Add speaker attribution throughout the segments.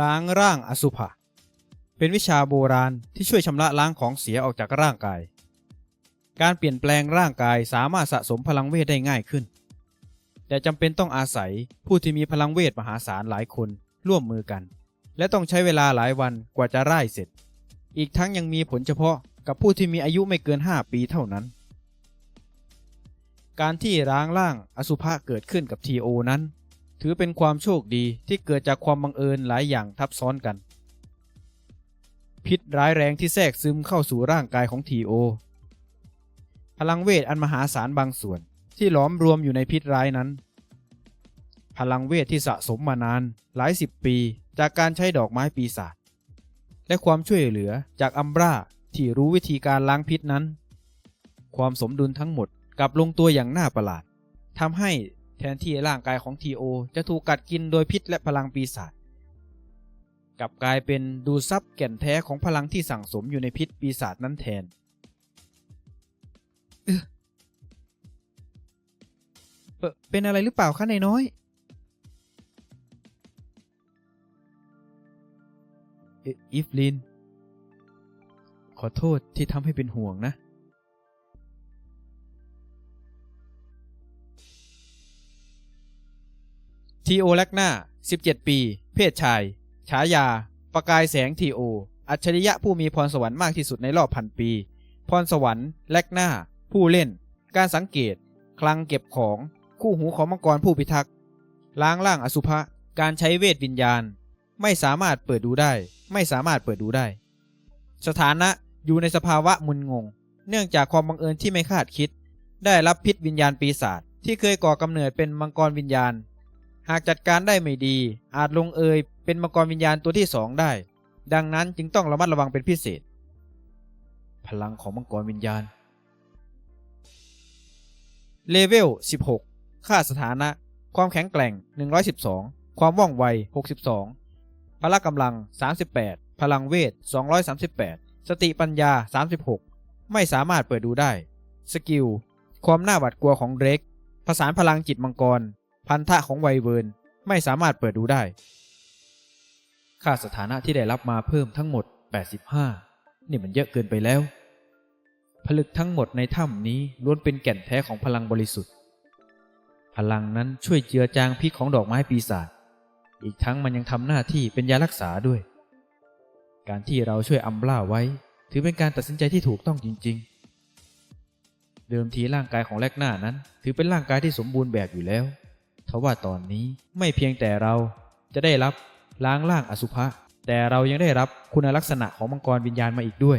Speaker 1: ล้างร่างอสุภะเป็นวิชาโบราณที่ช่วยชำระล้างของเสียออกจากร่างกาย การเปลี่ยนแปลงร่างกายสามารถสะสมพลังเวทได้ง่ายขึ้น แต่จำเป็นต้องอาศัยผู้ที่มีพลังเวทมหาศาลหลายคนร่วมมือกัน และต้องใช้เวลาหลายวันกว่าจะร่ายเสร็จ อีกทั้งยังมีผลเฉพาะกับผู้ที่มีอายุไม่เกิน 5 ปีเท่านั้น การที่ร้างร่างอสุภะเกิดขึ้นกับทีโอนั้น ถือเป็นความโชคดีที่เกิดจากความบังเอิญหลายอย่างทับซ้อนกัน พิษร้ายแรงที่แทรกซึมเข้าสู่ร่างกายของทีโอ พลังเวทอันมหาศาลบางส่วนที่หลอมรวมอยู่ในพิษร้ายนั้น พลังเวทที่สะสมมานานหลายสิบปีจากการใช้ดอกไม้ปีศาจและความช่วยเหลือจากอัมบราที่รู้วิธีการล้างพิษนั้น ความสมดุลทั้งหมดกลับลงตัวอย่างน่าประหลาดทำให้ แทนที่ร่างกายของทีโอจะถูกกัดกินโดยพิษและพลังปีศาจกลับกลายเป็นดูซับแก่นแท้ของพลังที่สั่งสมอยู่ในพิษปีศาจนั้นแทน เออเป็นอะไรหรือเปล่าคะนายน้อยออีฟลิน ขอโทษที่ทำให้เป็นห่วงนะ ทีโอแลกนา17 ปี เพศชาย ฉายา ประกายแสงทีโอ อัจฉริยะผู้มีพรสวรรค์มากที่สุดในรอบพันปี พรสวรรค์ แลกนาผู้เล่น การสังเกต คลังเก็บของ คู่หูของมังกรผู้พิทักษ์ ล้างล่างอสุภะ การใช้เวทวิญญาณ ไม่สามารถเปิดดูได้ ไม่สามารถเปิดดูได้ สถานะอยู่ในสภาวะมึนงง เนื่องจากความบังเอิญที่ไม่คาดคิด ได้รับพิษวิญญาณปีศาจที่เคยก่อกำเนิดเป็นมังกรวิญญาณ หากจัดการได้ไม่ดี อาจลงเอยเป็นมังกรวิญญาณตัวที่สองได้ ดังนั้นจึงต้องระมัดระวังเป็นพิเศษ พลังของมังกรวิญญาณ เลเวล 16 ค่าสถานะ ความแข็งแกร่ง 112 ความว่องไว 62 พละกำลัง 38 พลังเวท 238 สติปัญญา 36 ไม่สามารถเปิดดูได้ สกิล ความน่าหวาดกลัวของเดรกผสานพลังจิตมังกร พันธะของไวเวิร์นไม่สามารถเปิดดูได้ ค่าสถานะที่ได้รับมาเพิ่มทั้งหมด 85 นี่มันเยอะเกินไปแล้ว ผลึกทั้งหมดในถ้ำนี้ล้วนเป็นแก่นแท้ของพลังบริสุทธิ์ พลังนั้นช่วยเจือจางพิษของดอกไม้ปีศาจ อีกทั้งมันยังทำหน้าที่เป็นยารักษาด้วย การที่เราช่วยอัมบล่าไว้ ถือเป็นการตัดสินใจที่ถูกต้องจริง ๆเดิมทีร่างกายของแลกหน้านั้น ถือเป็นร่างกายที่สมบูรณ์แบบอยู่แล้ว ทว่าตอนนี้ไม่เพียงแต่เราจะได้รับล้างล่างอสุภะแต่เรายังได้รับคุณลักษณะของมังกรวิญญาณมาอีกด้วย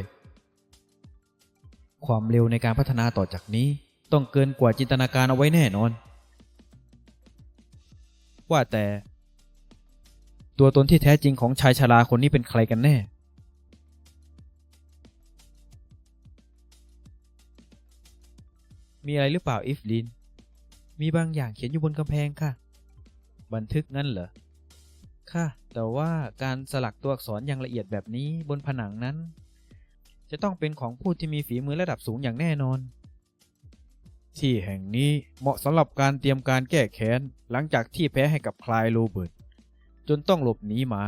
Speaker 1: ความเร็วในการพัฒนาต่อจากนี้ต้องเกินกว่าจินตนาการเอาไว้แน่นอน ว่าแต่ ตัวตนที่แท้จริงของชายชราคนนี้เป็นใครกันแน่ มีอะไรหรือเปล่าอิฟลิน มีบางอย่างเขียนอยู่บนกำแพงค่ะ บันทึกงั้นเหรอ ค่ะ แต่ว่าการสลักตัวอักษรอย่างละเอียดแบบนี้บนผนังนั้น จะต้องเป็นของผู้ที่มีฝีมือระดับสูงอย่างแน่นอน ที่แห่งนี้เหมาะสำหรับการเตรียมการแก้แค้น หลังจากที่แพ้ให้กับคลายโรเบิร์ตจนต้องหลบหนีมา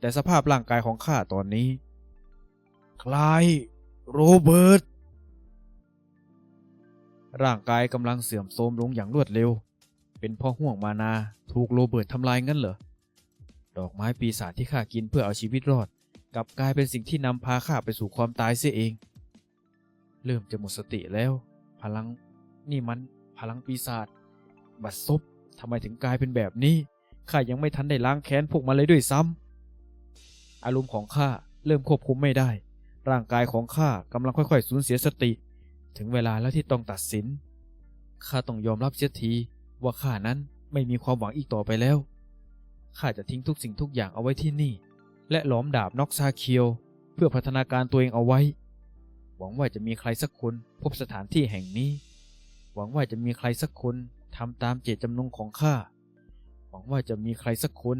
Speaker 1: แต่สภาพร่างกายของข้าตอนนี้ คลายโรเบิร์ต ร่างกายกำลังเสื่อมโทรมลงอย่างรวดเร็ว เป็นเพ่อห่วงมานาถูกโรเบิร์ตทำลายงั้นเหรอ ดอกไม้ปีศาจที่ข้ากินเพื่อเอาชีวิตรอด กลับกลายเป็นสิ่งที่นำพาข้าไปสู่ความตายเสียเอง เริ่มจะหมดสติแล้ว พลังนี่มันพลังปีศาจบัดซบทำไมถึงกลายเป็นแบบนี้ข้ายังไม่ทันได้ล้างแค้นพวกมันเลยด้วยซ้ำอารมณ์ของข้าเริ่มควบคุมไม่ได้ ร่างกายของข้ากำลังค่อยๆสูญเสียสติ ถึงเวลาแล้วที่ต้องตัดสิน ข้าต้องยอมรับเสียทีว่าข้านั้นไม่มีความหวังอีกต่อไปแล้ว ข้าจะทิ้งทุกสิ่งทุกอย่างเอาไว้ที่นี่ และหลอมดาบน็อกซาเคียว เพื่อพัฒนาการตัวเองเอาไว้ หวังว่าจะมีใครสักคนพบสถานที่แห่งนี้ หวังว่าจะมีใครสักคนทำตามเจตจำนงของข้า หวังว่าจะมีใครสักคน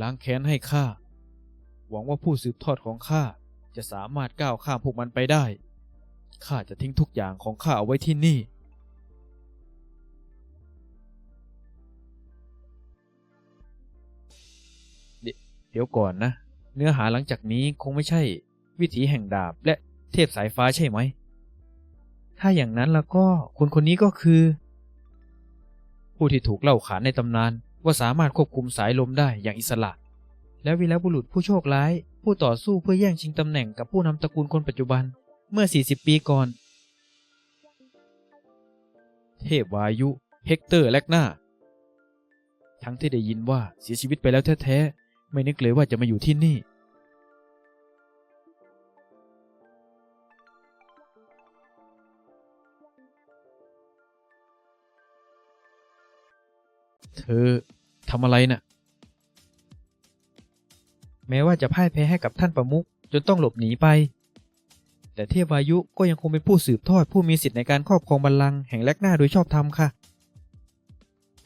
Speaker 1: ล้างแค้นให้ข้า หวังว่าผู้สืบทอดของข้าจะสามารถก้าวข้ามพวกมันไปได้ ข้าจะทิ้งทุกอย่างของข้าเอาไว้ที่นี่เดเดี๋ยวก่อนนะ เนื้อหาหลังจากนี้คงไม่ใช่ วิถีแห่งดาบและเทพสายฟ้าใช่ไหม ถ้าอย่างนั้นแล้วก็คนคนนี้ก็คือ ผู้ที่ถูกเล่าขานในตำนานว่าสามารถควบคุมสายลมได้อย่างอิสระ และวีรบุรุษผู้โชคร้าย ผู้ต่อสู้เพื่อแย่งชิงตำแหน่งกับผู้นำตระกูลคนปัจจุบัน เมื่อ 40 ปีก่อน เทพวายุ เฮกเตอร์แลกหน้า ทั้งที่ได้ยินว่าเสียชีวิตไปแล้วแท้ๆ ไม่นึกเลยว่าจะมาอยู่ที่นี่ เธอทำอะไรน่ะ แม้ว่าจะพ่ายแพ้ให้กับท่านประมุขจนต้องหลบหนีไป แต่เทพวายุก็ยังคงเป็นผู้สืบทอดผู้มีสิทธิ์ในการครอบครองบัลลังก์แห่งแลกหน้าโดยชอบธรรมค่ะ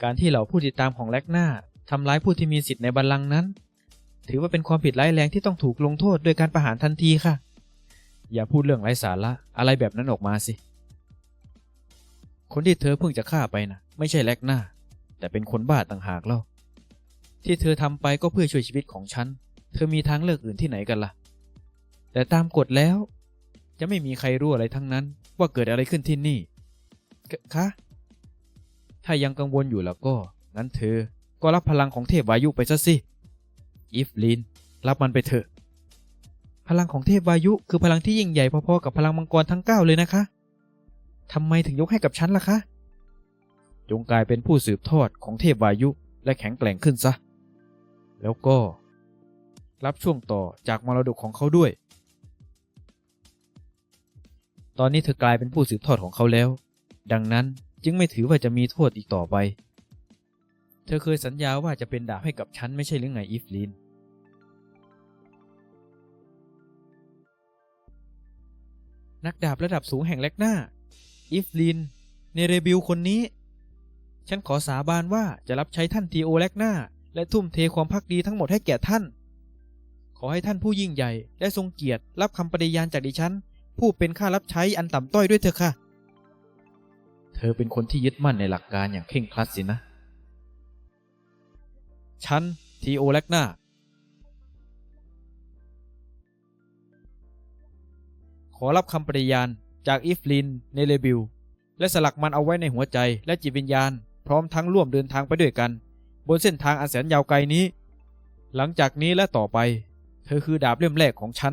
Speaker 1: การที่เหล่าผู้ติดตามของแลกหน้าทำร้ายผู้ที่มีสิทธิ์ในบัลลังก์นั้น ถือว่าเป็นความผิดร้ายแรงที่ต้องถูกลงโทษโดยการประหารทันทีค่ะ อย่าพูดเรื่องไร้สาระอะไรแบบนั้นออกมาสิ คนที่เธอเพิ่งจะฆ่าไปนะไม่ใช่แลกหน้า แต่เป็นคนบ้าต่างหากเล่าที่เธอทำไปก็เพื่อช่วยชีวิตของฉัน เธอมีทางเลือกอื่นที่ไหนกันล่ะ แต่ตามกฎแล้ว จะไม่มีใครรู้อะไรทั้งนั้น ว่าเกิดอะไรขึ้นที่นี่คะ ถ้ายังกังวลอยู่แล้วก็ งั้นเธอ ก็รับพลังของเทพวายุไปซะสิอีฟลินรับมันไปเถอะ พลังของเทพวายุคือพลังที่ยิ่งใหญ่พอๆกับพลังมังกรทั้งเก้าเลยนะคะทำไมถึงยกให้กับฉันล่ะคะ จงกลายเป็นผู้สืบทอดของเทพวายุและแข็งแกร่งขึ้นซะ แล้วก็ รับช่วงต่อจากมรดกของเขาด้วย ตอนนี้เธอกลายเป็นผู้สืบทอดของเขาแล้ว ดังนั้นจึงไม่ถือว่าจะมีโทษอีกต่อไป เธอเคยสัญญาว่าจะเป็นดาบให้กับฉันไม่ใช่หรือไงอีฟลิน นักดาบระดับสูงแห่งแลกหน้า อีฟลิน เนเรบิลคนนี้ ฉันขอสาบานว่าจะรับใช้ท่านทีโอแลกหน้า และทุ่มเทความพักดีทั้งหมดให้แก่ท่าน ขอให้ท่านผู้ยิ่งใหญ่และทรงเกียรติรับคำปฏิญาณจากดิฉัน ผู้เป็นข้ารับใช้อันต่ำต้อยด้วยเถอะค่ะ เธอเป็นคนที่ยึดมั่นในหลักการอย่างเคร่งครัดสินะ ฉัน ทีโอแลกนาขอรับคำปฏิญาณจากอีฟลิน เนเลบิล และสลักมันเอาไว้ในหัวใจและจิตวิญญาณ พร้อมทั้งร่วมเดินทางไปด้วยกัน บนเส้นทางอันแสนยาวไกลนี้ หลังจากนี้และต่อไป เธอคือดาบเล่มแรกของฉัน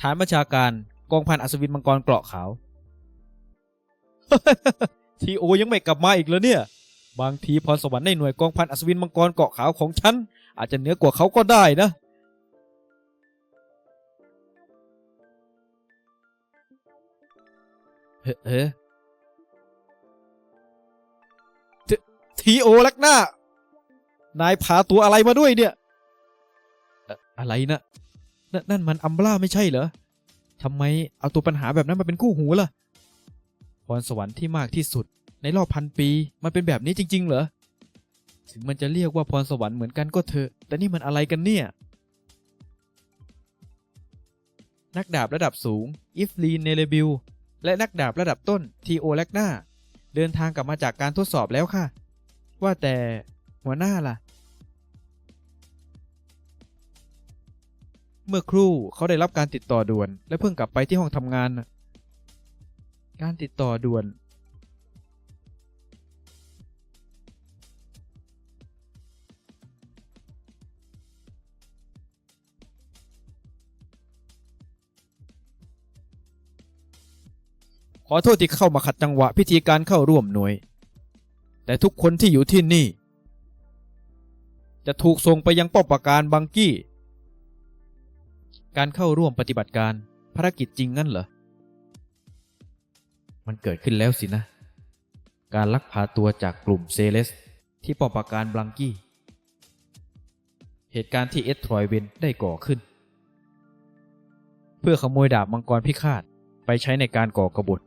Speaker 1: ฐานบัญชาการกองพันอัศวินมังกรเกราะขาว ทีโอยังไม่กลับมาอีกแล้วเนี่ย บางทีพรสวรรค์ในหน่วยกองพันอัศวินมังกรเกราะขาวของฉัน อาจจะเหนือกว่าเขาก็ได้นะ เฮ้เททีโอลักหน้า นายพาตัวอะไรมาด้วยเนี่ย อะไรนะ นนั่นมันอัมบล่าไม่ใช่เหรอทำไมเอาตัวปัญหาแบบนั้นมาเป็นคู่หูล่ะพรสวรรค์ที่มากที่สุด ในรอบพันปี มันเป็นแบบนี้จริง ๆ เหรอ ถึงมันจะเรียกว่าพรสวรรค์เหมือนกันก็เถอะ แต่นี่มันอะไรกันเนี่ย นักดาบระดับสูง อิฟลีนเนเลบิล และนักดาบระดับต้น ทีโอแลกนาเดินทางกลับมาจากการทดสอบแล้วค่ะ ว่าแต่หัวหน้าล่ะ เมื่อครู่เขาได้รับการติดต่อด่วน และเพิ่งกลับไปที่ห้องทำงาน การติดต่อด่วน ขอโทษที่เข้ามาขัดจังหวะพิธีการเข้าร่วมหน่วย แต่ทุกคนที่อยู่ที่นี่ จะถูกส่งไปยังป้อมปราการบังกี้ การเข้าร่วมปฏิบัติการภารกิจจริงงั้นเหรอ มันเกิดขึ้นแล้วสินะ การลักพาตัวจากกลุ่มเซเลส ที่ป้อมปราการบลังกี้ เหตุการณ์ที่เอสทรอยเวนได้ก่อขึ้น เพื่อขโมยดาบมังกรพิฆาตไปใช้ในการก่อกระบฏ